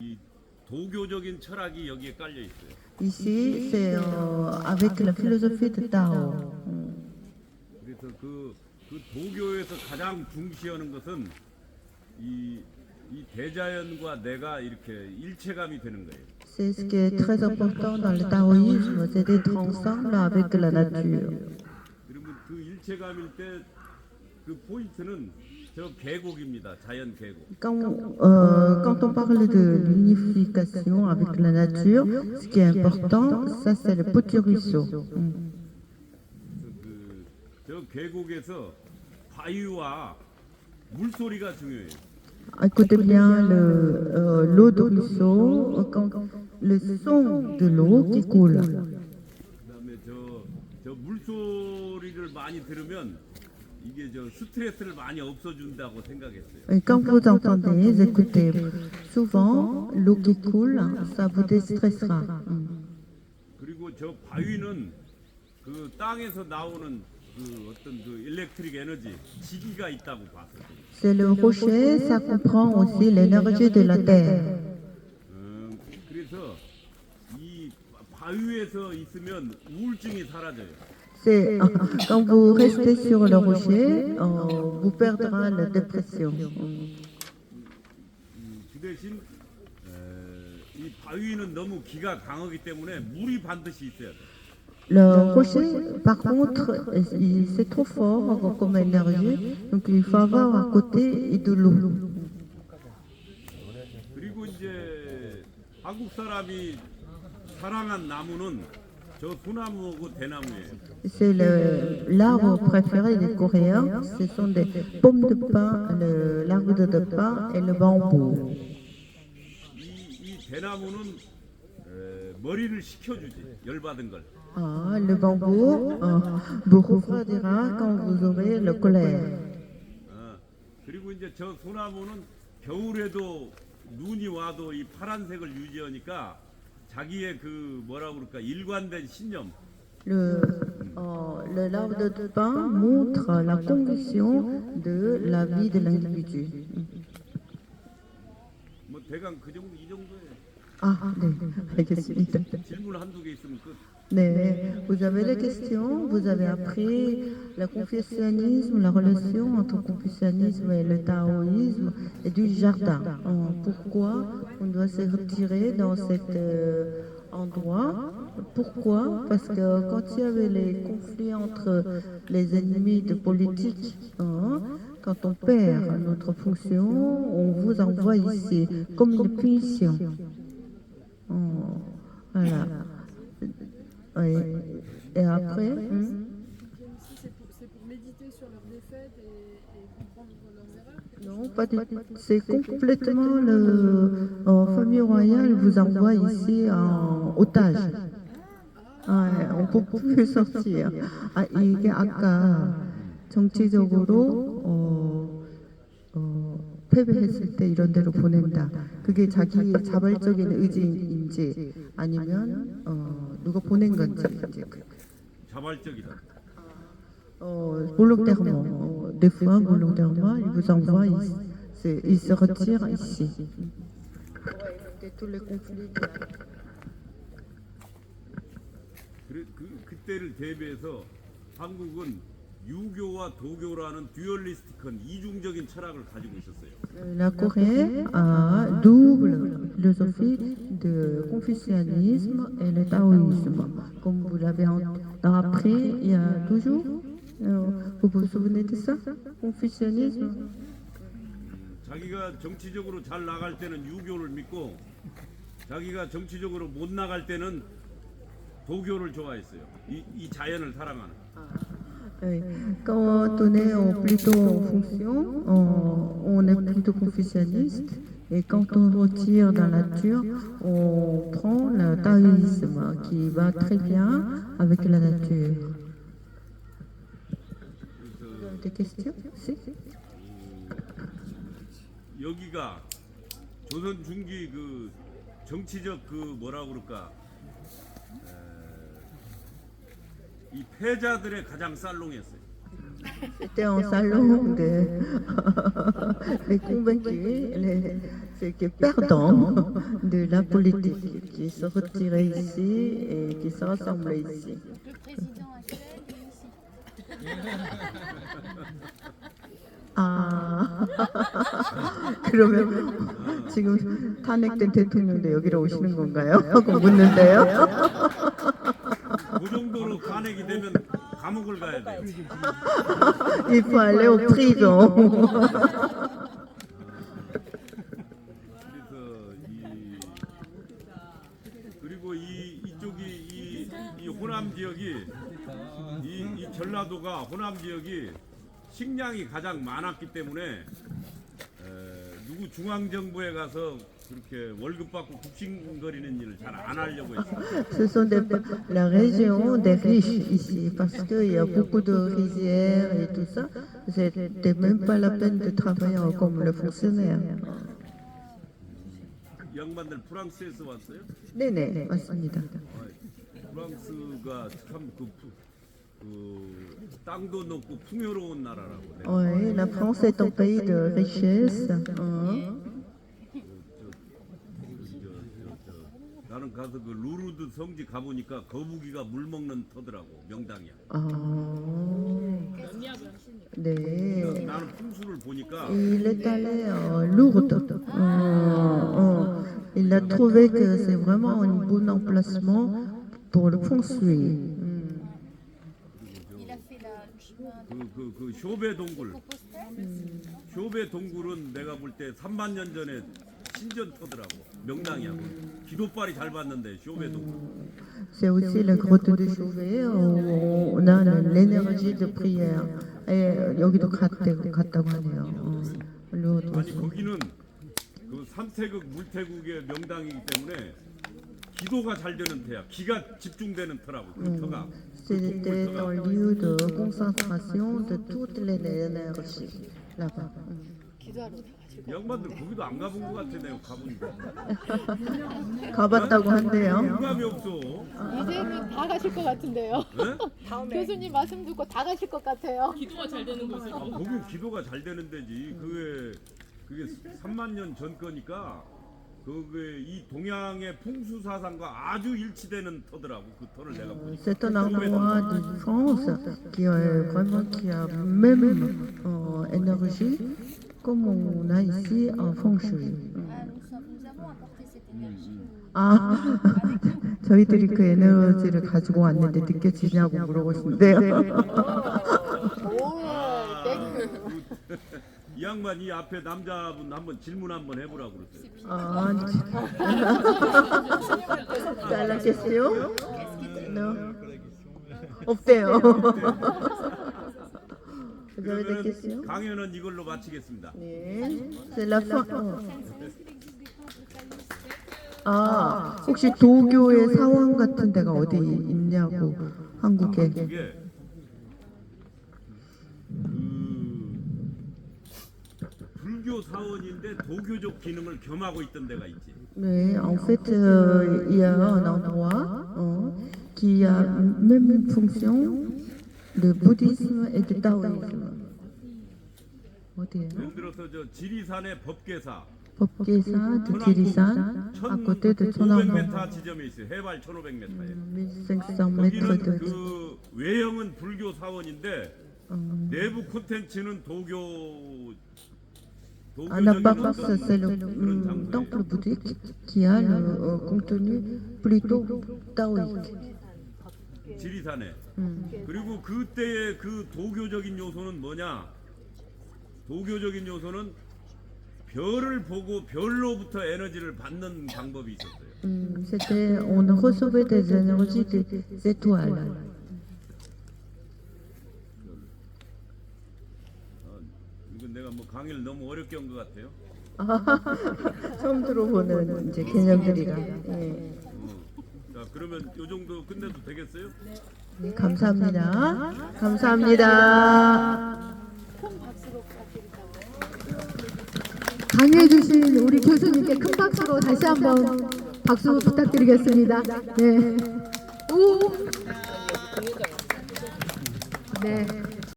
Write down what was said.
이 도교적인 철학이 여기에 깔려 있어요. Ici, c'est euh, avec la philosophie de Tao. Mm. 그래서 그, 그 도교에서 가장 중시하는 것은 이, 이 대자연과 내가 이렇게 일체감이 되는 거예요. C'est ce qui est très important dans le taoïsme, c'est d'être ensemble avec la nature. 그러면 그 일체감일 때 그 포인트는 저 계곡입니다. 자연 계곡. Quand, euh, quand on parle de l'unification avec la nature, ce qui est important, ça c'est le petit ruisseau. Mm. 그래서 그, 저 계곡에서 바위와 물소리가 중요해요. Écoutez bien le, euh, l'eau de ruisseau, euh, quand, le son de l'eau qui coule. Quand vous entendez, écoutez, souvent l'eau qui coule, ça vous déstressera. Mm. 그그 그. C'est le rocher, ça comprend aussi l'énergie de la terre. 음, 바위에서 있으면 우울증이 사라져요. C'est quand vous restez sur le rocher, euh, vous perdrez la dépression. Mm. 음, 그 대신 에, 이 바위는 너무 기가 강하기 때문에 물이 반드시 있어야 돼. Le rocher, par contre, il- c'est trop fort comme énergie, donc il faut avoir à côté de l'eau. C'est l'arbre préféré des Coréens, ce sont des pommes de pin, l'arbre de pin et le bambou. Ah, le bambou ah, vous refroidira quand vous aurez le colère. 자기의 그 뭐라 그럴까 일관된 신념 Le, euh, le l'arbre de pin montre la conviction de la vie de l'individu. 뭐 대강 그 정도 이 정도에 Ah, 네, 알겠습니다. 질문 한두 개 있으면 끝. 네, vous avez les questions, vous avez appris le confucianisme, la relation entre le confucianisme et le taoïsme et du jardin. Pourquoi on doit se retirer dans cet euh, endroit? Pourquoi? Parce que quand il y avait les conflits entre les ennemis de politique, hein, quand on perd notre fonction, on vous envoie ici comme une punition. Oh, voilà. Oui. Et après, hmm, c'est pour, pour méditer sur leurs défaites et, et comprendre leurs erreurs. non, pas du tout. C'est complètement le en famille royale vous envoie ici en otage. 아, 예, 어, 못 sortir. 아, 이게 아까 정치적으로 어, 어, 패배했을 때 이런 데로 보낸다. 그게 자기 자발적인 의지인지 아니면 어, 누가 보낸 건지. 이제 그- 자발적이다. Euh, volontairement. Euh, Des fois, volontairement, il vous envoie ici. C'est- Il se retire ici. Éviter tous les conflits de la- 그래, 그, 그때를 대비해서 한국은 유교와 도교라는 듀얼리스틱한 이중적인 철학을 가지고 있었어요. Euh, La Corée a double philosophie de confucianisme et le taoïsme. Comme vous l'avez appris il y a toujours. Euh, Vous vous souvenez de ça Confucianisme 자기가 정치적으로 잘 나갈 때는 유교를 믿고 자기가 정치적으로 못 나갈 때는 도교를 좋아했어요. 이, 이 자연을 사랑하는. Oui. Quand on est en- plutôt en fonction, on, on est plutôt confucianiste. Et quand on retire dans la nature, on prend le taoïsme qui va très bien avec la nature. Vous avez des questions Si 여기가 조선 중기 그 정치적 그 뭐라 그럴까 이 패자들의 가장 살롱이었어요. C'était en salon des les convaincus, les, c'est qui est perdant de la politique, qui se retirait ici et qui se rassemblait ici. Le président actuel est ici. 아, 그러면 지금 탄핵된 대통령도 여기로 오시는 건가요? 하고 묻는데요. Il faut aller au prison. 그래서 이 그리고 이 이쪽이 이, 이 호남 지역이 이, 이 전라도가 호남 지역이 식량이 가장 많았기 때문에 에, 누구 중앙 정부에 가서 그렇게 월급 받고 국신거리는 일을 잘안 하려고 했어요. Ce sont des, la région des riches ici, parce qu'il y a beaucoup de rizières et tout ça. C'était même pas la peine de travailler comme le fonctionnaire. 이 양반들 프랑스에서 왔어요. 네네, 맞습니다. 프랑스가 참그 그 땅도 높고 풍요로운 나라라고. 내가 Oui, la France est un pays de richesse. hein. 저, 저, 저, 나는 가서 그 루르드 성지 가보니까 거북이가 물 먹는 터더라고 명당이야. Ah, 네. 나는 풍수를 보니까 Il est allé à Lourdes. Euh, euh, il a trouvé que c'est vraiment un bon emplacement pour le feng shui. Mm. Il a fait la, le chemin 그그 그 쇼베 동굴, de Compostelle. 쇼베 동굴은 내가 볼 때 3만 년 전에 C'est aussi la grotte de Chauvet où on a l'énergie de prière. 에, 여기도 갔대, 갔다고 하네요. 어. 아니 거기는 그 삼태극 물태국의 명당이기 때문에 기도가 잘 되는 터야. 기가 집중되는 터라고 그 터가. 그 C'était un 동굴터가. lieu de concentration de toutes les énergies là-bas. 음. 기도하러 가가지고. 이 양반들 거기도 안 가본 것 같아 내가 가보니까. 가봤다고 한대요. 감이 없어. 이제는 다 가실 것 같은데요. 네? 교수님 말씀 듣고 다 가실 것 같아요. 아, 거긴 기도가 잘 되는 데지. 그게 그게 3만 년 전 거니까 그게 이 동양의 풍수 사상과 아주 일치되는 터더라고. 그 터를 내가 보니까. C'est un endroit de France qui a vraiment qui a même euh, énergie comme on a ici en feng shui. Ah, nous, sommes- nous avons apporté cette énergie. 아, 저희들이 그 에너지를 가지고 왔는데 느껴지냐고 물어보시는데요. 이 양반 이 앞에 남자분 한번 질문 한번 해보라고 그랬어요. 아? Non. 없대요. Vous avez des questions? 그러면 강연은 이걸로 마치겠습니다. 네. Fin. 어. 아, 혹시 도교의 사원 같은 데가 어디 있냐고 한국에. 그 불교 사원인데 도교적 기능을 겸하고 있던 데가 있지. Oui, en fait, euh, il y a un endroit hein, qui a même bouddhisme et de taoïsme. 어디예요? 예를 들어서 저 지리산의 법계사 법계산, à côté de Tonambo. 1500m 지점에 있어요. 해발 1500m에. 1500 mètres 거기는. 그 외형은 불교 사원인데 음, 내부 콘텐츠는 도교 la 도교적인 base, 어떤 c'est le 장소예요. temple bouddhique qui a le euh, contenu plutôt taoïque. 음. 그리고 그때의 그 도교적인 요소는 뭐냐? 도교적인 요소는 별을 보고 별로부터 에너지를 받는 방법이 있었어요. Hum, C'était, on recevait des énergies des étoiles. 어, 이건 내가 뭐 강의를 너무 어렵게 한 것 같아요. 처음 들어보는 이제 개념들이라. 예. 어. 자 그러면 요 정도 끝내도 되겠어요? 네, 감사합니다. 감사합니다. 큰 박수로 부탁드립니다. 강의해 주신 우리 교수님께 큰 박수로 다시 한번 박수 부탁드리겠습니다. 네. 오. 네.